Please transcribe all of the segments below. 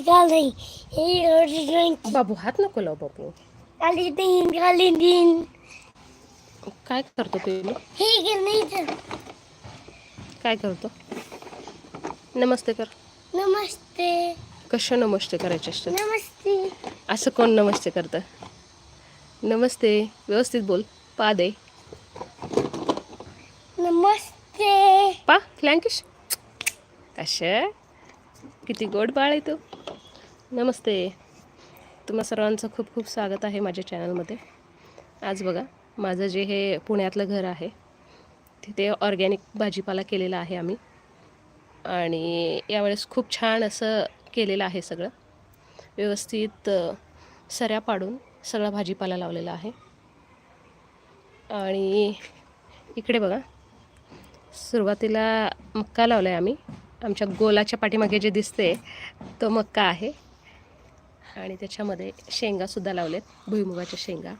हिरर गाली हिरर बाबू हात नको लाव बाबू काय करतो पिलू हे गणित काय करतो नमस्ते कर नमस्ते कशा नमस्ते करायचे असतात नमस्ते असं कोण नमस्ते करतं नमस्ते व्यवस्थित बोल पा दे नमस्ते पा फ्लँकिश कशा किती गोड बाळ आहे तू नमस्ते. तुम्हा सर्वांचं खूप खूप स्वागत आहे माझ्या चॅनलमध्ये. आज बघा माझं जे हे पुण्यातलं घर आहे तिथे ऑर्गॅनिक भाजीपाला केलेला आहे आम्ही. आणि यावेळेस खूप छान असं केलेलं आहे सगळं. व्यवस्थित सऱ्या पाडून सगळा भाजीपाला लावलेला आहे. आणि इकडे बघा सुरुवातीला मक्का लावला आहे आम्ही. आमच्या गोलाच्या पाठीमागे जे दिसते तो मक्का आहे. आणि त्याच्यामध्ये शेंगासुद्धा लावलेत भुईमुगाच्या शेंगा.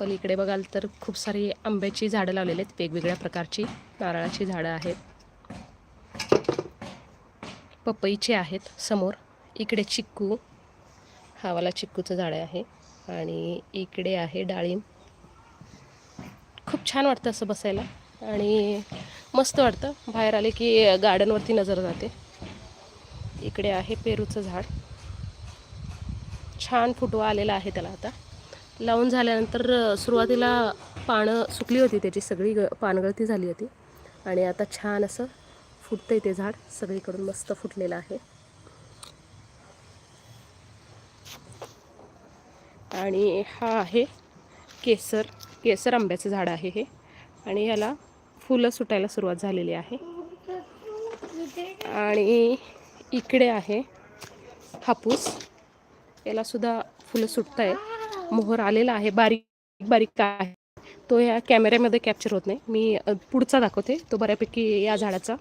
पलीकडे बघाल तर खूप सारी आंब्याची झाडं लावलेली आहेत वेगवेगळ्या प्रकारची. नारळाची झाडं आहेत. पपईचे आहेत समोर. इकडे चिक्कू हावाला चिक्कूचं झाड आहे. आणि इकडे आहे डाळिंब. खूप छान वाटतं असं बसायला. आणि मस्त वाटतं. बाहेर आले की गार्डनवरती नजर जाते. इकडे आहे पेरूचं झाड. छान फुटवा आलेला आहे त्याला आता. लावून झाल्यानंतर सुरुवातीला पानं सुकली होती त्याची सगळी ग पानगळती झाली होती. आणि आता छान असं फुटतंय ते झाड सगळीकडून मस्त फुटलेलं आहे. आणि हा आहे केसर केसर आंब्याचं झाड आहे हे. आणि याला फुलं सुटायला सुरुवात झालेली आहे. आणि इकडे आहे हापूस. याला सुद्धा फुलं सुटत आहे मोहर आलेला आहे. बारीक बारीक आहे. तो या कॅमेऱ्यामध्ये कॅप्चर होत नाही. मी पुढचा दाखवते. तो बऱ्यापैकी या झाडाचा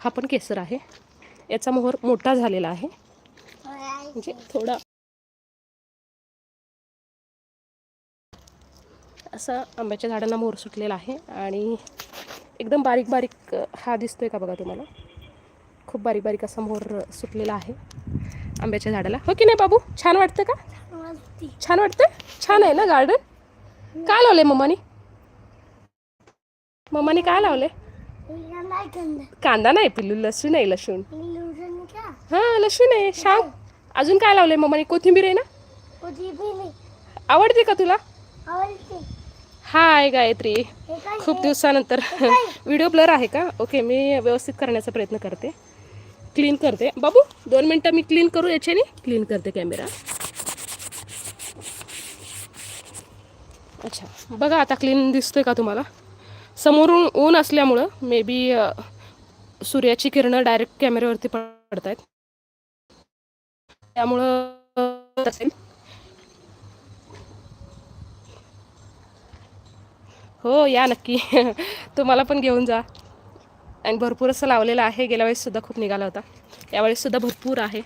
हा पण केसर आहे. याचा मोहर मोठा झालेला आहे. म्हणजे थोडा असा आंब्याच्या झाडांना मोहर सुटलेला आहे. आणि एकदम बारीक बारीक हा दिसतोय का बघा तुम्हाला? खूप बारीक बारीक असा मोहर सुटलेला आहे. आंब्याच्या झाडाला. हो की नाही बाबू? छान वाटतं का? छान वाटतं. छान आहे ना गार्डन काय लावले मम्मानी? मम्मानी काय लावले कंद. नाही पिल्लू. लसूण आहे लसूण. हां लसूण आहे. सांग अजून काय लावले मम्मानी? कोथिंबीर आहे ना? आवडते का तुला? हाय गायत्री. खूप दिवसानंतर व्हिडिओ ब्लर आहे का? ओके मी व्यवस्थित करण्याचा प्रयत्न करते. क्लीन करते. बाबू दोन मिनटं मी क्लीन करू याच्याने? क्लीन करते कॅमेरा अच्छा. बघा आता क्लीन दिसतोय का तुम्हाला? समोरून ऊन असल्यामुळं मे बी सूर्याची किरणं डायरेक्ट कॅमेऱ्यावरती पडत आहेत त्यामुळं असेल. हो या नक्की. तुम्हाला पण घेऊन जा. आणि भरपूर असं लावलेलं आहे. गेल्या वेळेससुद्धा खूप निघाला होता. यावेळेससुद्धा भरपूर आहे.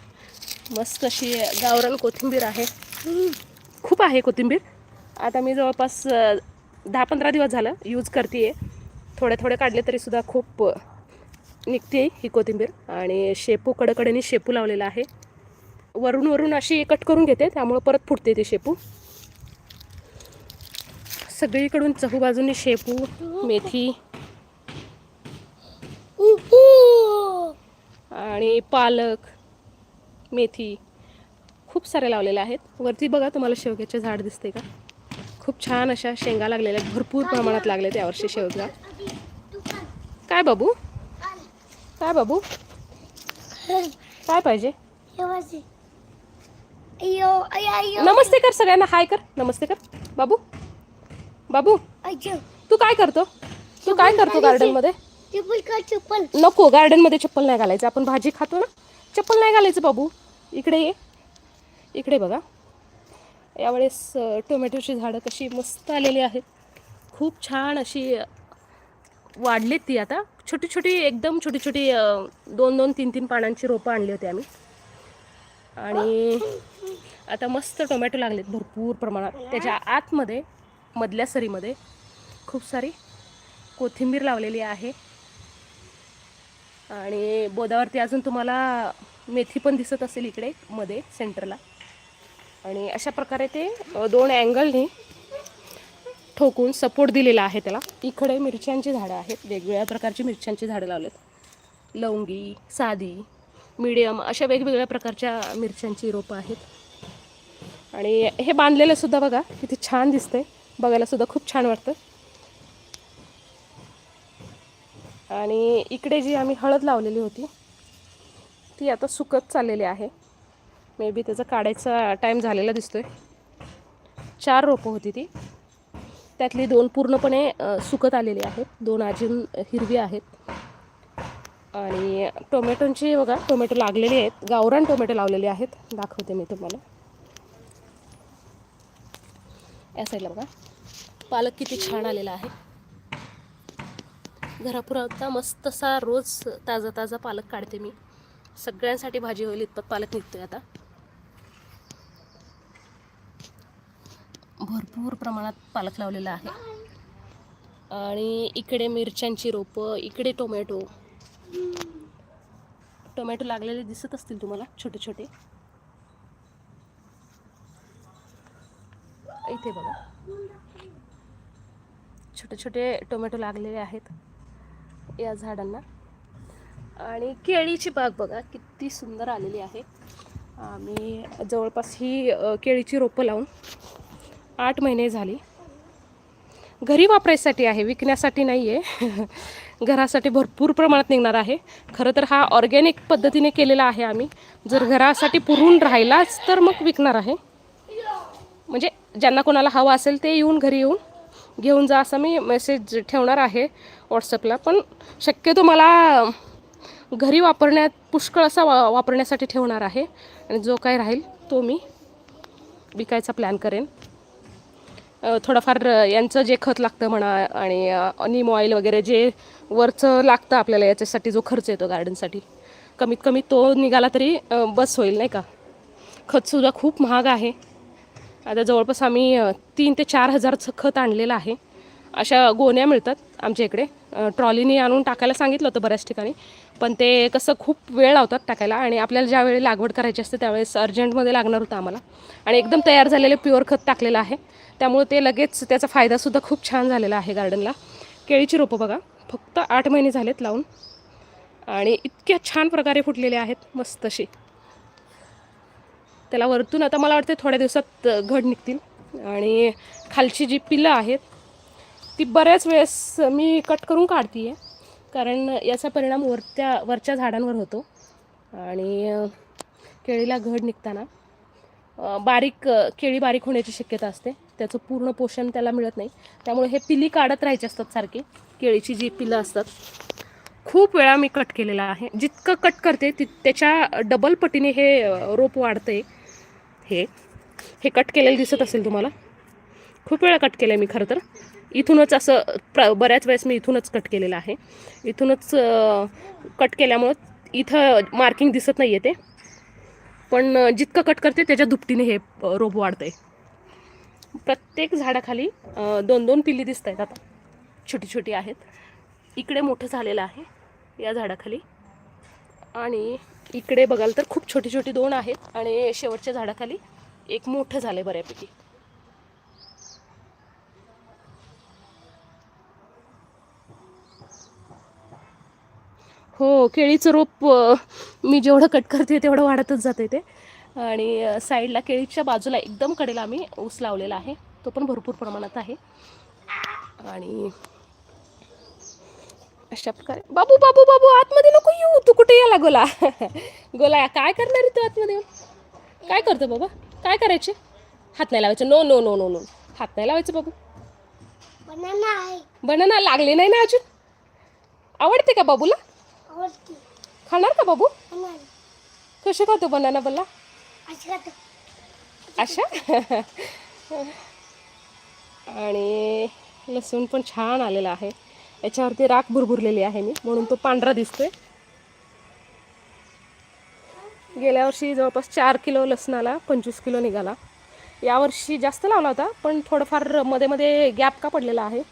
मस्त अशी गावरान कोथिंबीर आहे. खूप आहे कोथिंबीर. आता मी जवळपास दहा पंधरा दिवस झालं यूज करते थोडे थोडे काढले तरी सुद्धा खूप निघते ही कोथिंबीर. आणि शेपू कडकडेने शेपू लावलेला आहे. वरून वरून अशी कट करून घेते. त्यामुळं परत फुटते ती शेपू. सगळीकडून चहूबाजूने शेपू मेथी आणि पालक मेथी खूप सारे लावलेले आहेत. वरती बघा तुम्हाला शेवग्याचे झाड दिसते का? खूप छान अशा शेंगा लागलेल्या आहेत. भरपूर प्रमाणात लागले यावर्षी शेवगा काय बाबू? काय बाबू? काय पाहिजे? नमस्ते कर सगळ्यांना. हाय कर. नमस्ते कर. बाबू? बाबू? तू काय करतो? तू काय करतो गार्डनमध्ये चप्पल का चप्पल? नको गार्डनमध्ये चप्पल नाही घालायचं. आपण भाजी खातो ना. चप्पल नाही घालायचं बाबू. इकडे ये. इकडे बघा. यावेळेस टोमॅटोची झाडं कशी मस्त आलेली आहेत. खूप छान अशी वाढलीत ती आता. छोटी छोटी एकदम छोटी छोटी दोन दोन तीन तीन पानांची रोपं आणली होती आम्ही. आणि आता मस्त टोमॅटो लागलेत भरपूर प्रमाणात. त्याच्या आतमध्ये मधल्या सरीमध्ये खूप सारी कोथिंबीर लावलेली आहे. आणि बोदावरती अजून तुम्हाला मेथी पण दिसत असेल इकडे मध्ये सेंटरला. आणि अशा प्रकारे ते दोन अँगलने ठोकून सपोर्ट दिलेला आहे त्याला. इकडे मिरच्यांची झाडं आहेत वेगवेगळ्या प्रकारची मिरच्यांची झाडं लावलेत. लवंगी साधी मीडियम अशा वेगवेगळ्या प्रकारच्या मिरच्यांची रोपं आहेत. आणि हे बांधलेलं सुद्धा बघा किती छान दिसतंय. बघायला सुद्धा खूप छान वाटतं. आणि इकडे जी आम्ही हळद लावलेली होती ती आता सुकत चाललेली आहे. मे बी त्याचा काढायचा टाईम झालेला दिसतोय. चार रोपं होती ती. त्यातली दोन पूर्णपणे सुकत आलेली आहेत. दोन अजून हिरवी आहेत. आणि टोमॅटोंची बघा टोमॅटो लागलेले आहेत. गावरान टोमॅटो लावलेले आहेत. दाखवते मी तुम्हाला. या साईडला बघा. पालक किती छान आलेला आहे. घरापुरता मस्त असा रोज ताजा ताजा पालक काढते मी. सगळ्यांसाठी भाजी होईल इतपत पालक निघतोय आता. भरपूर प्रमाणात पालक लावलेला आहे. आणि इकडे मिरच्यांची रोपं इकडे टोमॅटो. टोमॅटो लागलेले दिसत असतील तुम्हाला छोटे छोटे. इथे बघा. छोटे छोटे टोमॅटो लागलेले आहेत. या झाडांना. आणि केळीची बाग बघा किती सुंदर आलेली आहे. आम्ही जवळपास ही केळीची रोपं लावून आठ महिने झाली. घरी वापरायसाठी आहे विकण्यासाठी नाही आहे घरासाठी भरपूर प्रमाणात निघणार आहे. खरं तर हा ऑर्गॅनिक पद्धतीने केलेला आहे आम्ही. जर घरासाठी पुरून राहिलाच तर मग विकणार आहे. म्हणजे ज्यांना कोणाला हवा असेल ते येऊन घरी येऊन घेऊन जा असा मी मेसेज ठेवणार आहे व्हॉट्सअपला पण शक्यतो मला घरी वापरण्यात पुष्कळ असा वा वापरण्यासाठी ठेवणार आहे. आणि जो काय राहील तो मी विकायचा प्लॅन करेन. थोडंफार यांचं जे खत लागतं म्हणा आणि नीम ऑइल वगैरे जे वरचं लागतं आपल्याला याच्यासाठी जो खर्च येतो गार्डनसाठी कमीत कमी तो निघाला तरी बस होईल नाही का? खतसुद्धा खूप महाग आहे. आता जवळपास आम्ही तीन ते चार हजारचं खत आणलेलं आहे. अशा गोण्या मिळतात आमच्या इकडे. ट्रॉलीने आणून टाकायला सांगितलं होतं बऱ्याच ठिकाणी पण ते कसं खूप वेळ लावतात टाकायला आणि आपल्याला ज्यावेळी लागवड करायची असते त्यावेळेस अर्जंटमध्ये लागणार होतं आम्हाला. आणि एकदम तयार झालेले प्युअर खत टाकलेलं आहे. त्यामुळे ते लगेच त्याचा फायदासुद्धा खूप छान झालेला आहे गार्डनला. केळीची रोपं बघा फक्त आठ महिने झालेत लावून. आणि इतक्या छान प्रकारे फुटलेले आहेत मस्त अशी. त्याला वरतून आता मला वाटते थोड्या दिवसात घड निघतील. आणि खालची जी पिलं आहेत ती बऱ्याच वेळेस मी कट करून काढते आहे कारण याचा परिणाम वरत्या वरच्या झाडांवर होतो. आणि केळीला घड निघताना बारीक केळी बारीक होण्याची शक्यता असते. त्याचं पूर्ण पोषण त्याला मिळत नाही. त्यामुळे हे पिली काढत राहायचे असतात सारखे केळीची जी पिलं असतात. खूप वेळा मी कट केलेला आहे. जितकं कट करते ति त्याच्या डबल पटीने हे रोप वाढते हे. हे कट केलेलं दिसत असेल तुम्हाला? खूप वेळा कट केलं आहे मी खरं तर. इथूनच असं प्र बऱ्याच वेळेस मी इथूनच कट केलेलं आहे. इथूनच कट केल्यामुळं इथं मार्किंग दिसत नाही आहे ते. पण जितकं कट करते त्याच्या दुपटीने हे अ, रोप वाढतंय. प्रत्येक झाडाखाली दोन दोन पिल्ली दिसत आहेत आता. छोटी छोटी आहेत. इकडे मोठं झालेलं आहे या झाडाखाली. आणि इकडे बघाल तर खूप छोटी छोटी दोन आहेत आणि शेवटच्या झाडाखाली एक मोठं झालं बऱ्यापैकी. हो केळीचं रोप मी जेवढं कट करते तेवढं वाढतच जाते ते. आणि साईडला केळीच्या बाजूला एकदम कडेला आम्ही ऊस लावलेला आहे. तो पण भरपूर प्रमाणात आहे. आणि अशा प्रकारे. बाबू बाबू बाबू आतमध्ये नको येऊ. तू कुठे याला गोला? गोला काय करणार आहे तू आतमध्ये? काय करतो बाबा? काय करायचे? हात नाही लावायचे. No no no no no हात नाही लावायचं बाबू. बनाना लागले नाही ना अजून? आवडते का बाबूला? खाणार का बाबू? कसे खातो बनाना बोला अशी खातो. अशा? आणि लसूण पण छान आलेला आहे. याच्यावरती राख भुरभुरलेली आहे मी म्हणून तो पांढरा दिसतोय. गेल्या वर्षी जवळपास चार किलो लसणाला पंचवीस किलो निघाला. यावर्षी जास्त लावला होता पण थोडंफारमध्ये मध्ये गॅप का पडलेला आहे.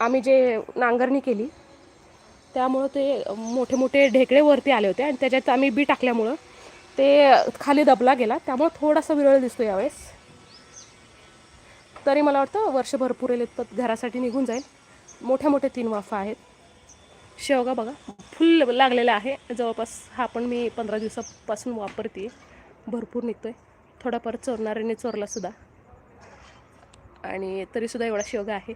आम्ही जे नांगरणी केली त्यामुळं ते मोठे मोठे ढेकळे वरती आले होते आणि त्याच्यात आम्ही बी टाकल्यामुळं ते खाली दबला गेला. त्यामुळं थोडासा विरळ दिसतो यावेळेस. तरी मला वाटतं वर्ष भरपूर येईल इतपत घरासाठी निघून जाईल. मोठ्या मोठ्या तीन वाफा आहेत. शेवगा बघा फुल लागलेला आहे. जवळपास हा पण मी पंधरा दिवसापासून वापरते भरपूर निघतो आहे थोडाफार चोरणाऱ्याने चोरलासुद्धा आणि तरीसुद्धा एवढा शेवगा आहे.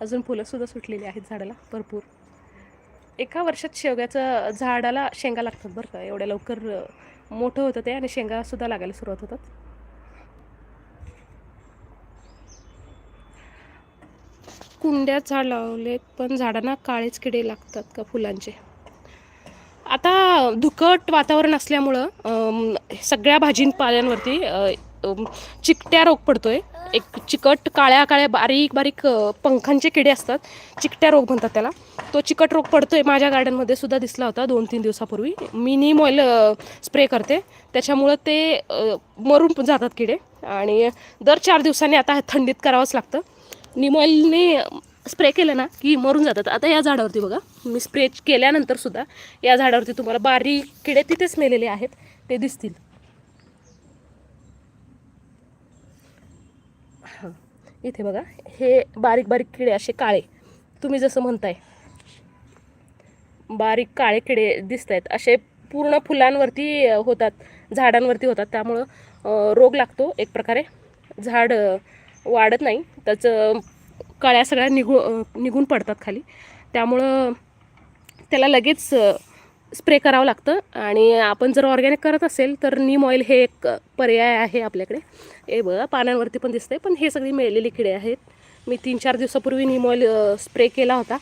अजून फुलंसुद्धा सुटलेली आहेत झाडाला भरपूर. एका वर्षात शेवग्याचं झाडाला शेंगा लागतात बरं का? एवढ्या लवकर मोठं होतं ते आणि शेंगासुद्धा लागायला सुरुवात होतात. कुंड्यात झाड लावलेत पण झाडांना काळेच किडे लागतात का फुलांचे? आता धुकट वातावरण असल्यामुळं सगळ्या भाजीपाल्यांवरती पाल्यांवरती चिकट्या रोग पडतोय. एक चिकट काळ्या काळ्या बारीक बारीक पंखांचे किडे असतात. चिकट्या रोग म्हणतात त्याला. तो चिकट रोग पडतोय माझ्या गार्डनमध्ये सुद्धा दिसला होता दोन तीन दिवसापूर्वी. मी नीम ऑइल स्प्रे करते. त्याच्यामुळं ते मरून जातात किडे. आणि दर चार दिवसांनी आता थंडीत करावंच लागतं. निमॉईलने स्प्रे केलं ना की मरून जातात. आता या झाडावरती बघा मी स्प्रे केल्यानंतर सुद्धा या झाडावरती तुम्हाला बारीक किडे तिथेच मेलेले आहेत ते दिसतील. हां इथे बघा हे बारीक बारीक किडे असे काळे. तुम्ही जसं म्हणताय बारीक काळे किडे दिसत आहेत असे पूर्ण फुलांवरती होतात झाडांवरती होतात. त्यामुळं रोग लागतो एक प्रकारे. झाड वाढत नाही. त्याचं कळ्या सगळ्या निघू निघून पडतात खाली. त्यामुळं त्याला लगेच स्प्रे करावं लागतं. आणि आपण जर ऑर्गॅनिक करत असेल तर नीम ऑइल हे एक पर्याय आहे आपल्याकडे. हे बघा पानांवरती पण दिसतंय पण हे सगळी मिळलेली किडे आहेत. मी तीन चार दिवसापूर्वी नीम ऑइल स्प्रे केला होता.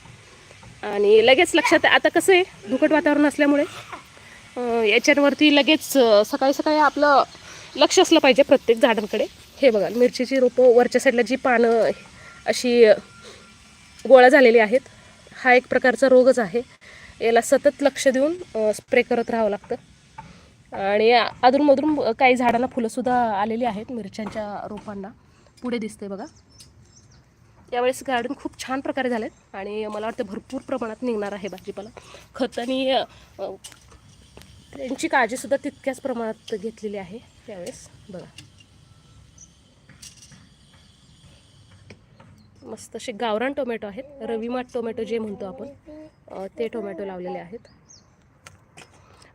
आणि लगेच लक्षात आता कसं आहे धुकट वातावरण असल्यामुळे याच्यावरती याच्यांवरती लगेच सकाळी सकाळी आपलं लक्ष असलं पाहिजे प्रत्येक झाडांकडे. हे बघा मिरचीची रोपं वरच्या साईडला जी पानं अशी गोळा झालेली आहेत. हा एक प्रकारचा रोगच आहे. याला सतत लक्ष देऊन स्प्रे करत राहावं लागतं. आणि अधूनमधून काही झाडांना फुलंसुद्धा आलेली आहेत मिरच्यांच्या रोपांना. पुढे दिसते बघा. यावेळेस गार्डन खूप छान प्रकारे झालेत आणि मला वाटतं भरपूर प्रमाणात निघणार आहे भाजीपाला. खत आणि त्यांची काळजीसुद्धा तितक्याच प्रमाणात घेतलेली आहे यावेळेस. बघा. मस्त असे गावरान टोमॅटो आहेत. रविमाट टोमॅटो जे म्हणतो आपण ते टोमॅटो लावलेले आहेत.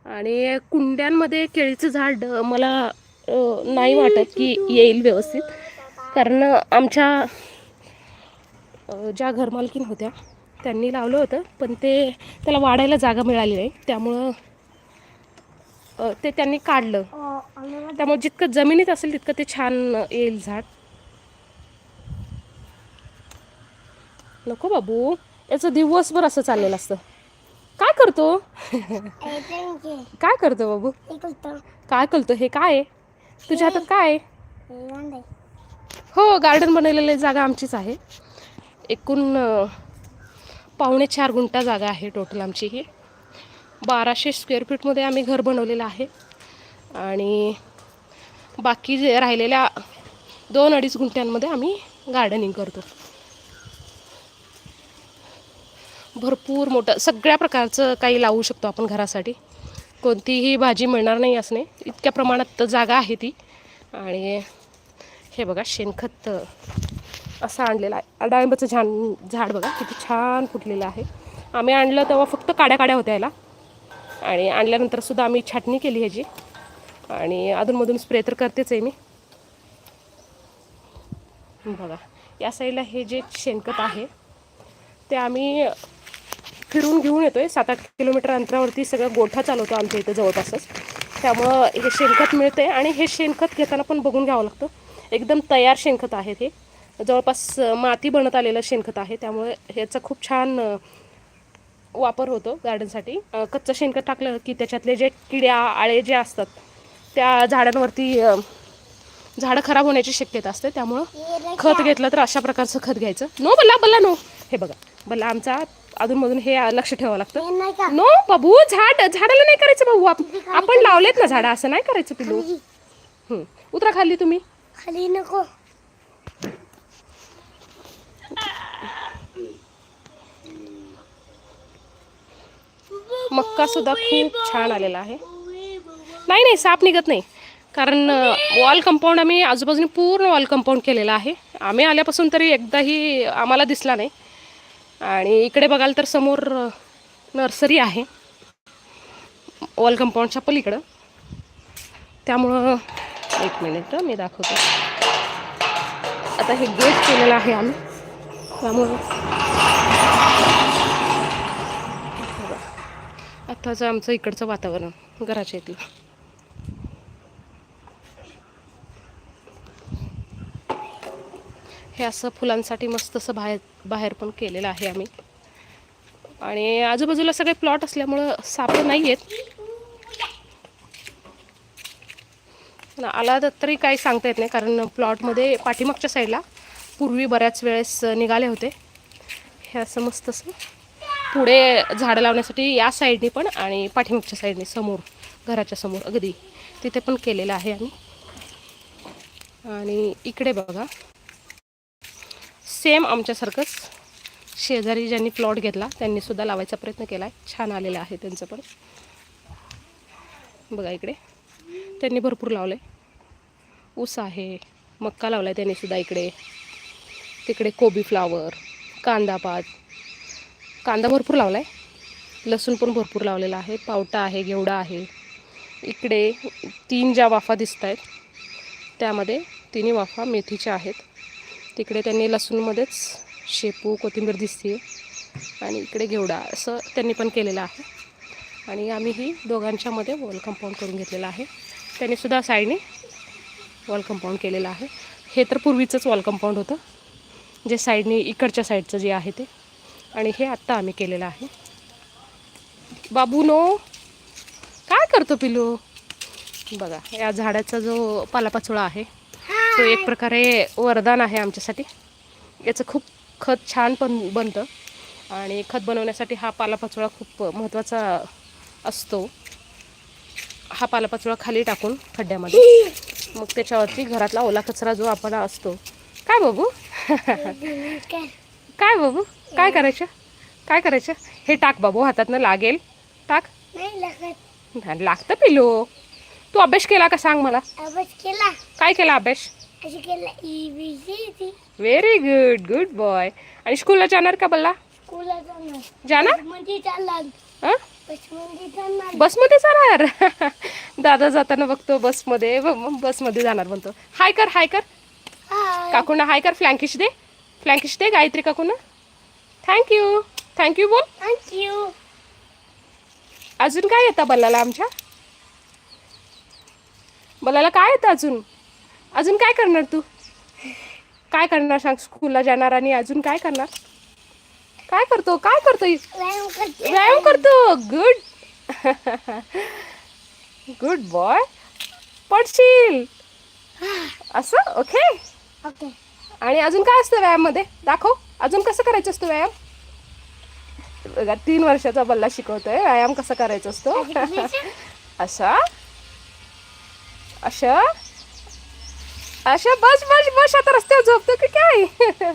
आणि कुंड्यांमध्ये केळीचं झाड मला नाही वाटत की येईल व्यवस्थित. कारण आमच्या ज्या घरमालकीन होत्या त्यांनी लावलं होतं पण ते त्याला वाढायला जागा मिळाली नाही. त्यामुळं ते त्यांनी काढलं. त्यामुळे जितकं जमिनीत असेल तितकं ते छान येईल झाड. नको बाबू. याचं दिवसभर असं चाललेलं असतं. काय करतो? काय करतो बाबू? काय करतो? हे काय आहे? तुझ्या हातात काय आहे? हो गार्डन बनवलेली जागा आमचीच आहे. एकूण पावणे चार गुंठा जागा आहे टोटल आमची ही. बाराशे स्क्वेअर फीटमध्ये आम्ही घर बनवलेलं आहे. आणि बाकी जे राहिलेल्या दोन अडीच गुंठ्यांमध्ये आम्ही गार्डनिंग करतो. भरपूर मोठं सगळ्या प्रकारचं काही लावू शकतो आपण घरासाठी. कोणतीही भाजी मिळणार नाही असणे. इतक्या प्रमाणात जागा आहे ती. आणि हे बघा शेणखत असं आणलेलं आहे. डाळिंबाचं छान झाड बघा किती छान फुटलेलं आहे. आम्ही आणलं तेव्हा फक्त काड्या काड्या होत्या याला. आणि आणल्यानंतरसुद्धा आम्ही छाटणी केली ह्याची. आणि अधूनमधून स्प्रे तर करतेच आहे मी. बघा या साईडला हे जे शेणखत आहे ते आम्ही फिरून घेऊन येतोय. सात आठ किलोमीटर अंतरावरती सगळं गोठा चालवतो आमच्या इथं जवळपासच. त्यामुळं हे शेणखत मिळते आणि हे शेणखत घेताना पण बघून घ्यावं लागतं. एकदम तयार शेणखत आहे हे. जवळपास माती बनत आलेलं शेणखत आहे. त्यामुळे ह्याचा खूप छान वापर होतो गार्डनसाठी. कच्चं शेणखत टाकलं की त्याच्यातले जे किड्या आळे जे असतात त्या झाडांवरती झाडं खराब होण्याची शक्यता असते. त्यामुळं. खत घेतलं तर अशा प्रकारचं खत घ्यायचं. नो बल्ला बल्ला नो. हे बघा बल्ला आमचा अधूनमधून हे लक्ष ठेवावं लागतं? नो बाबू झाड झाडाला नाही करायचं आप- आपण लावलेत ना झाडं असं नाही करायचं पिलू. उतरा खाली तुम्ही. खाली नको. मक्का सुद्धा खूप छान आलेला आहे. नाही नाही साप निघत नाही. कारण वॉल कंपाऊंड आम्ही आजूबाजूने पूर्ण वॉल कंपाऊंड केलेलं आहे. आम्ही आल्यापासून तरी एकदाही आम्हाला दिसला नाही. आणि इकडे बघाल तर समोर नर्सरी आहे. वॉल कंपाऊंडच्या पलीकडं. त्यामुळं एक मिनिट मी दाखवते. आता हे गेट केलेलं आहे आम्ही. त्यामुळं. आत्ताचं आमचं इकडचं वातावरण घराच्या इथलं. हे असं फुलांसाठी मस्त असं बाहेर बाहेर पण केलेलं आहे आम्ही. आणि आजूबाजूला सगळे प्लॉट असल्यामुळं सापं नाही आहेत आला तर तरी काही सांगता येत नाही कारण प्लॉटमध्ये पाठीमागच्या साईडला पूर्वी बऱ्याच वेळेस निघाले होते. हे असं मस्त असं पुढे झाडं लावण्यासाठी या साईडनी पण आणि पाठीमागच्या साईडनी समोर घराच्या समोर अगदी तिथे पण केलेलं आहे आम्ही. आणि इकडे बघा. सेम आमच्यासारखंच शेजारी ज्यांनी प्लॉट घेतला त्यांनीसुद्धा लावायचा प्रयत्न केला आहे छान आलेलं आहे त्यांचं पण. बघा इकडे. त्यांनी भरपूर लावलं आहे ऊस आहे मक्का लावला आहे त्यांनी सुद्धा इकडे. तिकडे कोबी फ्लावर कांदा पात. कांदा भरपूर लावला आहे लसूण पण भरपूर लावलेला आहे. पावटा आहे घेवडा आहे. इकडे तीन ज्या वाफा दिसत आहेत त्यामध्ये तिन्ही वाफा मेथीच्या आहेत. तिकडे त्यांनी लसूणमध्येच शेपू कोथिंबीर दिसते आणि इकडे घेवडा असं त्यांनी पण केलेलं आहे. आणि आम्ही ही दोघांच्यामध्ये वॉल कंपाऊंड करून घेतलेलं आहे. त्यांनी सुद्धा साईडने वॉल कंपाऊंड केलेलं आहे. हे तर पूर्वीचंच वॉल कंपाऊंड होतं. जे साईडने इकडच्या साईडचं जे आहे ते. आणि हे आत्ता आम्ही केलेलं आहे. बाबू नो काय करतो पिलू बघा या झाडाचा जो पालापाचोळा आहे तो एक प्रकारे वरदान आहे आमच्यासाठी. याचं खूप खत छान पण बनतं. आणि खत बनवण्यासाठी हा पालापाचोळा खूप महत्त्वाचा असतो. हा पालापाचोळा खाली टाकून खड्ड्यामध्ये. मग त्याच्यावरती घरातला ओला कचरा जो आपण असतो. काय बाबू? काय बाबू? काय करायचं? काय करायचं? हे टाक बाबू हातातनं लागेल. टाक. नाही लागत. पिलो तू अभ्यास केला का सांग मला? अभ्यास केला. काय केला अभ्यास? व्हेरी गुड गुड बॉय आणि स्कूलला जाणार का बल्ला? जाणार. हं? बसमध्ये जाणार? दादा जाताना बघतो बसमध्ये. बसमध्ये जाणार म्हणतो. हाय कर हाय कर. काकूंना हाय कर फ्लँकिश दे. फ्लँकिश दे गायत्री काकूंना. थँक्यू थँक्यू बोल. थँक्यू अजून काय येतं बल्लाला आमच्या? बल्लाला काय येतं अजून? अजून काय करणार तू? काय करणार सांग स्कूलला जाणार आणि अजून काय करणार? काय करतो? काय करतो? व्यायाम करते. व्यायाम करतो. गुड गुड बॉय पडशील. असं? ओके ओके आणि अजून काय असतं व्यायाममध्ये? दाखव. अजून कसं करायचं असतं व्यायाम? बघा तीन वर्षाचा बल्ला शिकवतोय. व्यायाम कसा करायचा असतो असा अशा. अशा बस बस बस आता रस्त्यावर झोपतो की काय?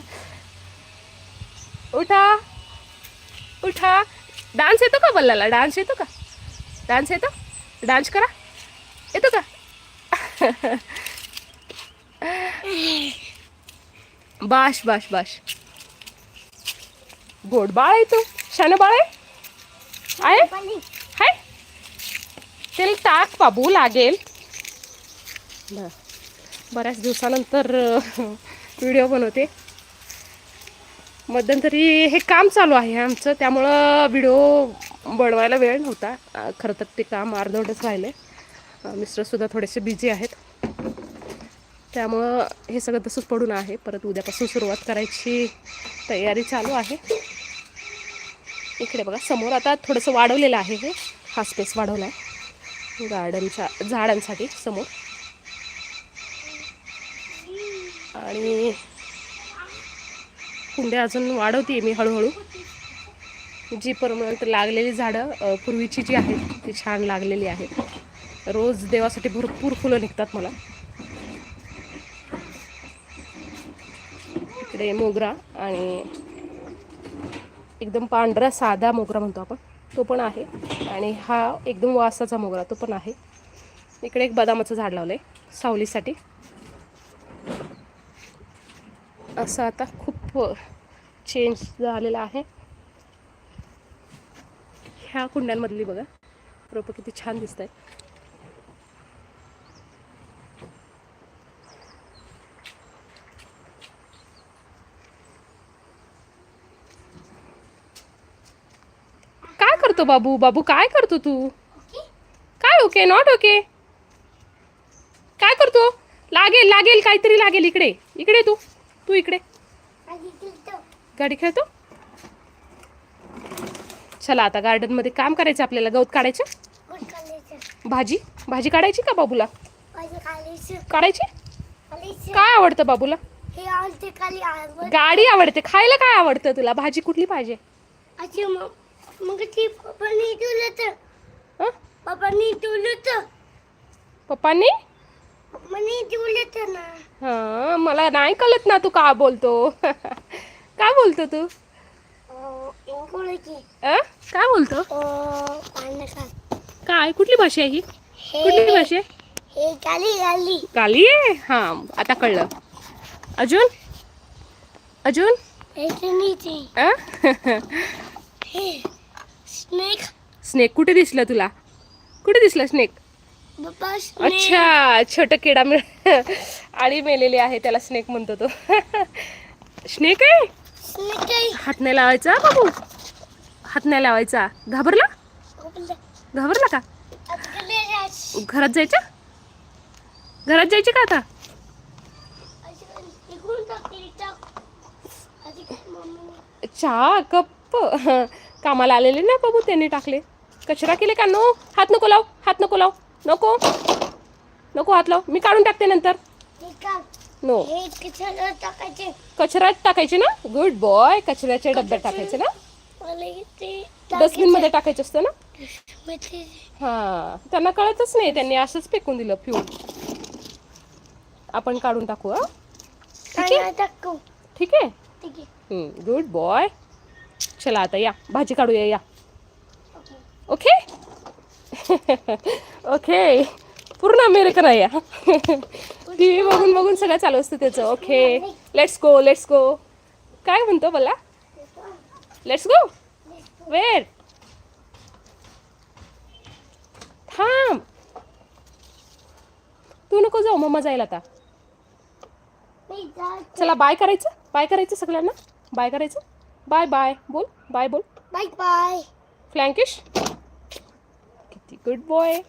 उठा. उठा. डान्स येतो का बल्लाला? डान्स येतो का? डान्स येतो? डान्स करा. येतो का? बाश बाश बाश. गोड बाळ आहे तू. शान बाळ आहे? आहे? हाय त्याला टाक बाबू लागेल. बऱ्याच दिवसानंतर व्हिडिओ बनवते. मध्यंतरी हे काम चालू आहे आमचं त्यामुळं व्हिडिओ बनवायला वेळ नव्हता. खरं तर ते काम अर्धवटच राहिले मिस्टरसुद्धा थोडेसे बिझी आहेत. त्यामुळं हे सगळं तसंच पडून आहे. परत उद्यापासून सुरुवात करायची तयारी चालू आहे. इकडे बघा समोर आता थोडंसं वाढवलेलं आहे हे. हा स्पेस वाढवला आहे गार्डनच्या झाडांसाठी समोर. आणि कुंड्या अजून वाढवते मी हळूहळू. जी परमनंट लागलेली झाडं पूर्वीची जी आहेत ती छान लागलेली आहेत. रोज देवासाठी भरपूर फुलं निघतात मला. इकडे मोगरा आणि एकदम पांढरा साधा मोगरा म्हणतो आपण. तो पण आहे. आणि हा एकदम वासाचा मोगरा तो पण आहे. इकडे एक बदामाचं झाड लावलं आहे सावलीसाठी. असं आता खूप चेंज झालेला आहे. ह्या कुंड्यांमधली बघा. रोपं किती छान दिसत आहे काय करतो बाबू? बाबू काय करतो तू? काय ओके? नॉट ओके काय करतो? लागेल लागेल काहीतरी लागेल इकडे. इकडे तू. तू इकडे. गाडी खेळतो? चला आता गार्डनमध्ये काम करायचं आपल्याला. गवत काढायचं. भाजी? भाजी काढायची का बाबूला. काढायची. काय आवडतं बाबूला? हे. गाडी आवडते. खायला काय आवडतं तुला? भाजी कुठली पाहिजे? पप्पानी? हं? मला नाही कळत ना तू का बोलतो. काय बोलतो तू? अ? काय बोलतो? काय कुठली भाषा आहे ही? कुठली भाषा आहे? हे काली आहे? हा आता कळलं. अजून? अजून? अ? स्नेक. स्नेक कुठे दिसलं तुला? कुठे दिसलं स्नेक? अच्छा छोट किडा मिळ आळी मेलेली आहे त्याला स्नेक म्हणतो तो. स्नेक आहे? हात नाही लावायचा बाबू? हात नाही लावायचा. घाबरला? घाबरला. का? घरात जायचं? घरात जायचे का आता? चहा कप कामाला आलेले ना बाबू त्यांनी टाकले. कचरा केले का? नो. हात नको लाव हात नको लाव. नको. नको हात लाव. मी काढून टाकते नंतर. नो. कचऱ्यात टाकायचे. ना? गुड बॉय कचऱ्याच्या डब्यात टाकायचे ना? डस्टबिनमध्ये टाकायचं. असतं ना? हा. त्यांना कळतच नाही. त्यांनी असंच फेकून दिलं. फ्यूल आपण काढून टाकू हा. काय टाकू. ठीक आहे? ठीक आहे. गुड बॉय चला आता या. भाजी काढूया या. ओके. ओके पूर्ण अमेरिकन आहे टी व्ही बघून बघून सगळं चालू असतं त्याचं. Okay let's go let's go काय म्हणतो मला? लेट्स गो वेर थांब. तू नको जाऊ मम्मा जाईल आता. चला बाय करायचं. बाय करायचं सगळ्यांना. बाय करायचं. बाय बाय बोल. बाय बोल. बाय बाय फ्लँकिश गुड बॉय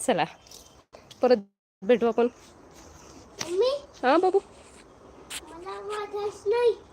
चला. परत भेटू आपण. मम्मी? हां बाबू. नाही.